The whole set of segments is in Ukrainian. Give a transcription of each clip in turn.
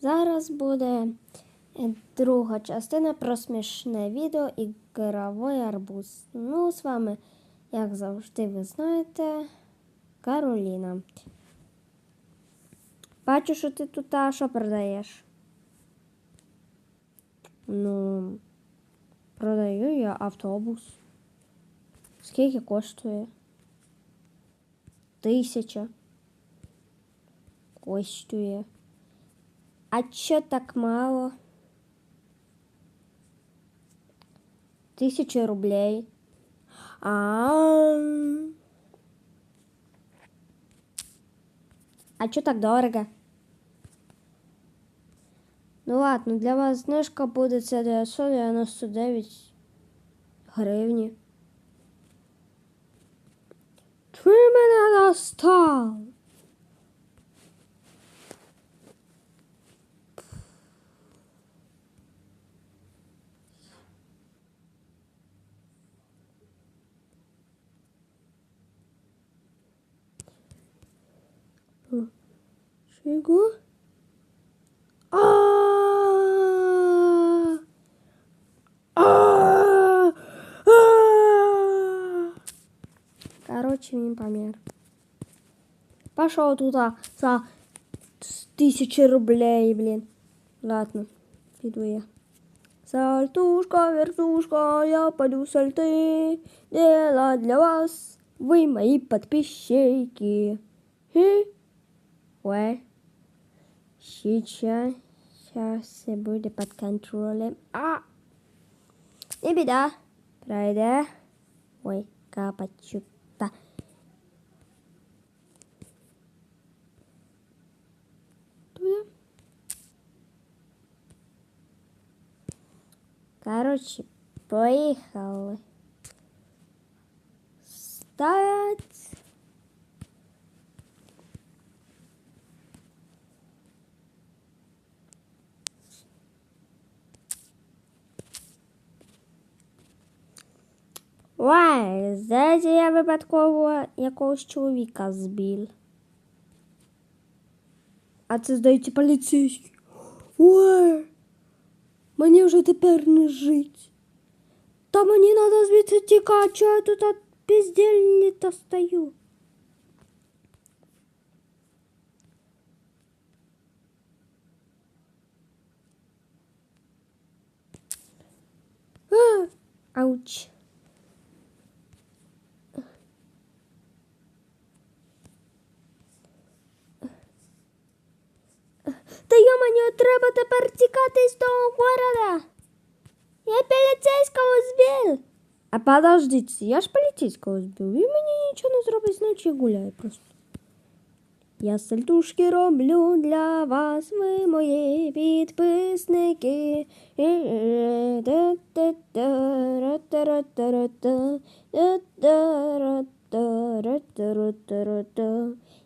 Зараз буде е, друга частина про смішне відео ігровий арбуз. Ну, з вами, як завжди, ви знаєте, Кароліна. Бачу, що ти тут а що продаєш? Ну, продаю я автобус. Скільки коштує? Тисяча. Коштує. А чё так мало? Тысяча рублей. А, а чё так дорого? Ну ладно, для вас знижка буде це 999 гривні. Ти мене достав? Чего? А! А! А! Короче, він помер. Пошел туда за тысячи рублей, блин. Ладно, піду я. Сальтушка, вертушка, я пойду сальты делать для вас. Вы мои подписчики. Хи. Ой. Сейчас, сейчас будет под контролем. А! Не беда. Пройде. Ой, капать что-то. Туда. Короче, поехали. Ставить. Ой, здається, я випадково якогось чоловіка збив. А це, здається, поліцейський. Ой, мені вже тепер не жить. Та мені треба звідси тікати, що я тут от бездельні-то стою. Ауч. Та йоманю, треба тепер тікати з того города. Я поліцейського збив. А подождите, я ж поліцейського збив. Він мені нічого не зробить, значить я гуляю просто. Я сальтушки роблю для вас, ви мої підписники.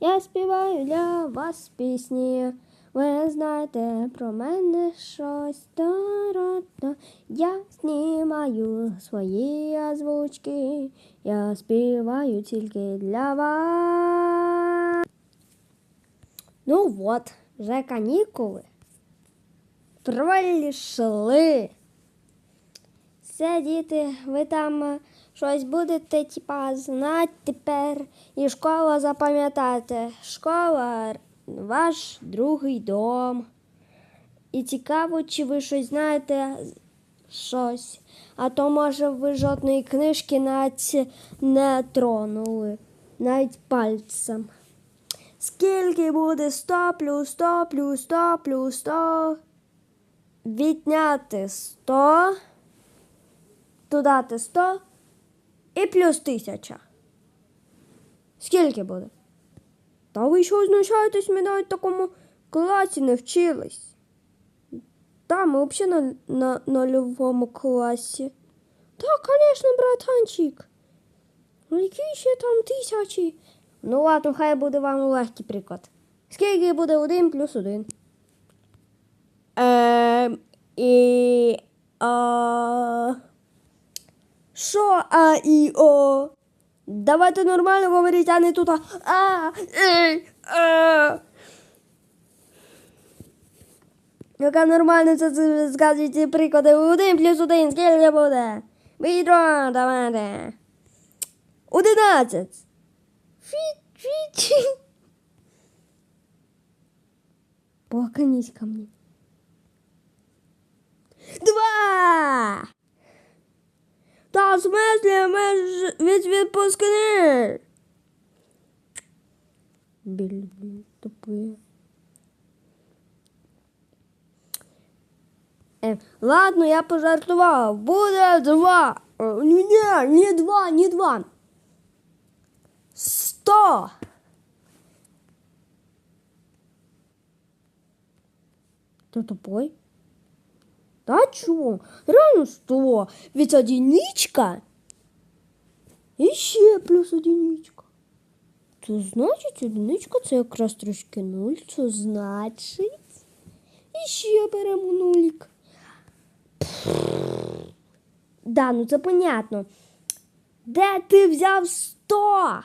Я співаю для вас пісні. Ви знаєте про мене щось. Та-ра-та. Я знімаю свої озвучки. Я співаю тільки для вас. Ну от, вже канікули. Пройшли. Все, діти, ви там е, щось будете, типа, знати тепер. І школа запам'ятати. Школа ваш другий дом. І цікаво, чи ви щось знаєте щось. А то, може, ви жодної книжки навіть не тронули, навіть пальцем. Скільки буде 100 плюс 100 плюс 100 плюс 100? Відняти 100, додати 100 і плюс 1000. Скільки буде? Та ви що знущаєтесь, ми навіть в такому класі не вчились. Та, ми взагалі на, на нульовому класі. Так, звісно, братанчик. Ну, які ще там тисячі? Ну ладно, хай буде вам легкий приклад. Скільки буде один плюс один? Ем, і... А... Що А і О? Давайте нормально говорити, а не тут. А, а, ей, а. Яка нормально це, згадуйте приклади. Один плюс один, скільки буде? Відро, давайте. Одинадцять. Поканись ко мне. Два! Та в смысле ми ж від відпускни? Блін, блін, тупые. Е, ладно, я пожартував. Буде два. Е, Ні, ні, не два, не два. Сто. Ты тупой? Да чё? Реально сто. Ведь одиничка. І ще плюс одиничка. Це значить одиничка це якраз трошки нуль. Це значить. І ще беремо нулік. Да, ну це понятно. Де ти взяв 100?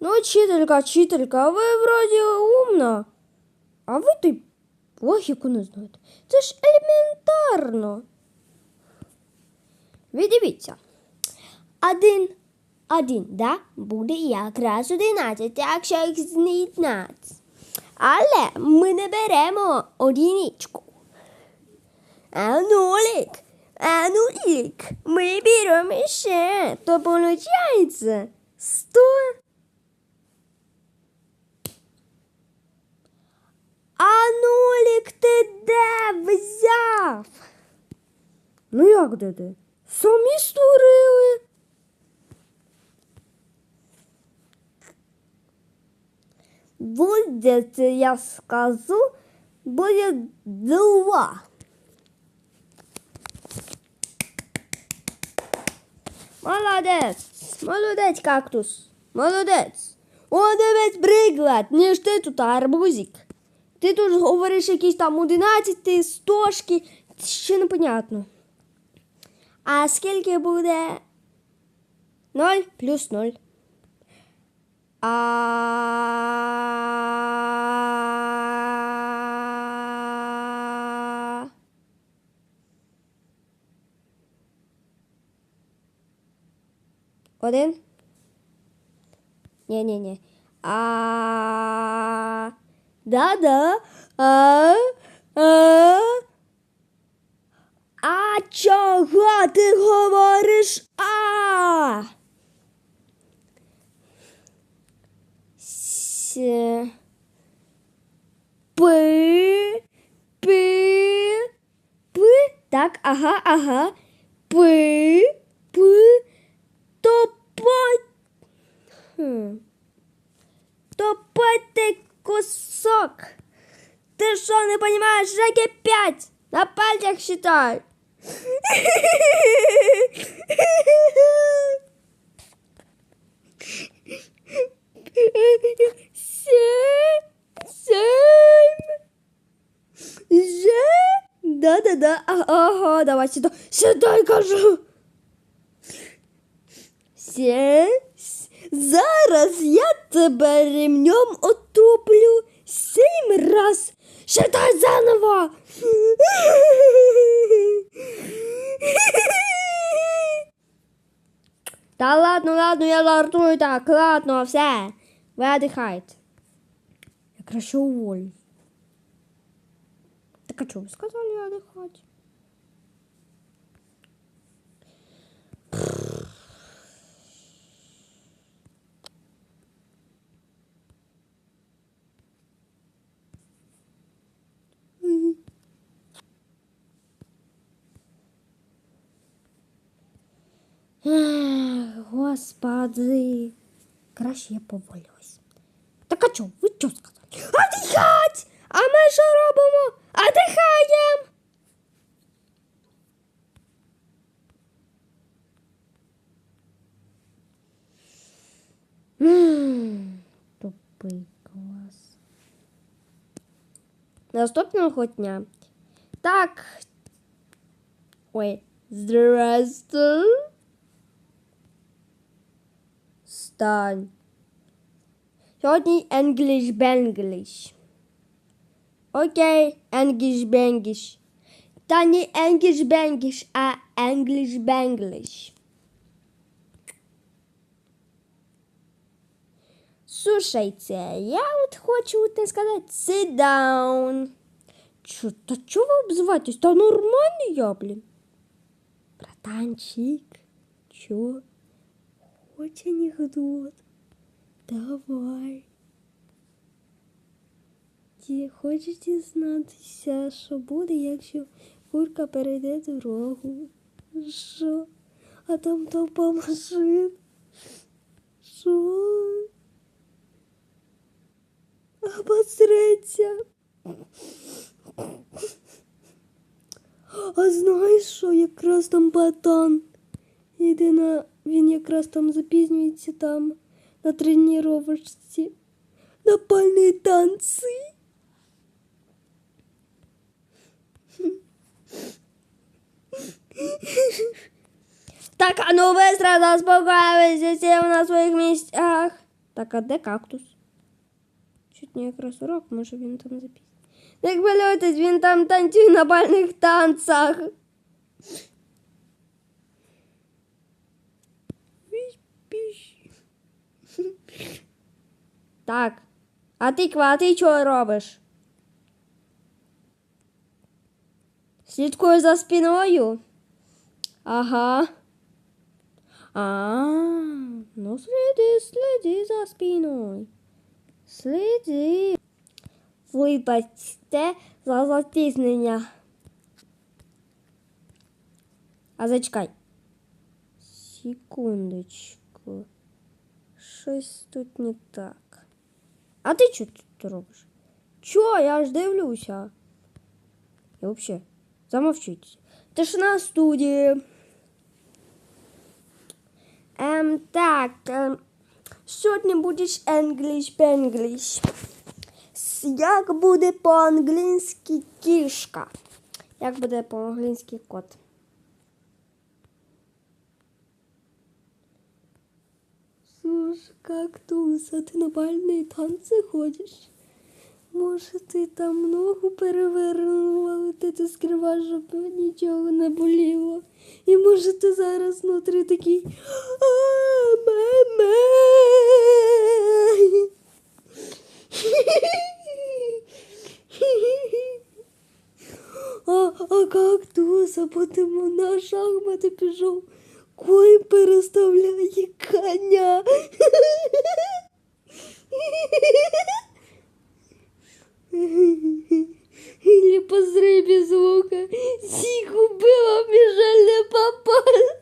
Ну, вчителька, вчителька, ви вроді умна. А ви той логіку не знаєте. Це ж елементарно. Ви дивіться. Один, один, да, буде якраз одинадцять, якщо їх з'єднати. Але ми не беремо одиничку. А нулик, а нулик, ми беремо ще, то получається сто. А нулик ти де взяв? Ну як де ти? Самі створили. Буде, я скажу, буде два. Молодець, молодець, кактус, молодець. О, дивись приклад, не ж ти тут арбузик. Ти тут говориш якісь там одинадцяти, стошки, ще непонятно. А скільки буде? Ноль плюс ноль. А... Один? Ні-ні-ні. А... Да-да. А... А... А чого ти говориш? А? С... П... П... П... Так, ага, ага. П... П... Топать. Хм. Топати кусок. Ти що, не розумієш, шаги п'ять? На пальцях считай. Семь, семь, же, да-да-да, А- ага, давай сюда, сюда, кажу. Сім. с- Зараз я тебе ремнем отоплю сім раз. Считай заново. Та ладно, ладно, я жартую так, ладно, все. Ви отдихайте. Я краще уволюсь. Так а чого ви сказали отдихати? Господи. Краще я поволюсь. Так а чого? Ви що сказали? Отдихать! А ми що робимо? Отдихаємо! Тупий клас. Наступного дня. Так. Ой, здрасте. Стань. Сьогодні English Benglish. Окей, енгіш бенгіш. Та не енгіш бенгіш, а енгліш бенгліш. Слушайте, я от хочу от сказати sit down. Чо, та чого ви обзиваєтесь? Та нормально я, блін. Братанчик, чо? Хоч анекдот? Давай. Ти хочеш дізнатися, що буде, якщо курка перейде дорогу? Що? А там толпа машин. Що? Обосреться. А знаєш що, якраз там патан. Іде на... Він якраз там запізнюється там на тренувачці. На пальні танці. Так, а ну быстро заспокоїлися всі на своїх місцях. Так, а де кактус? Чуть не якраз урок, може він там запізнив. Не хвилюйтесь, він там танцює на бальних танцях. Так. А ти ква, ти чого робиш? Слідкую за спиною. Ага. А, ну сліди, сліди за спиною. Сліди. Вибачте за запізнення. А зачекай. Секундочку. Щось тут не так. А ти що тут робиш? Чо? Я ж дивлюся. Я взагалі замовчуйтесь. Ти ж на студії. Ем, так. Ем, сьогодні будеш English Benglish. Як буде по-англійськи кішка? Як буде по-англійськи кот? Слушай, кактус, а ти на бальні танці ходиш? Може, ти там ногу перевернула, але ти це скриваєш, щоб нічого не боліло. І може ти зараз внутрі такий а мама. А, а кактус, а потім на шахмати пішов. рукой переставляє коня. Или по зребі звука Сік убила, міжель не попала.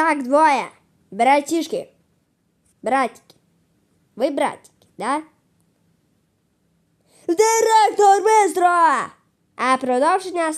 Так, двое. Братишки. Братики. Вы братики, да? Здорово, Бистро! А продовження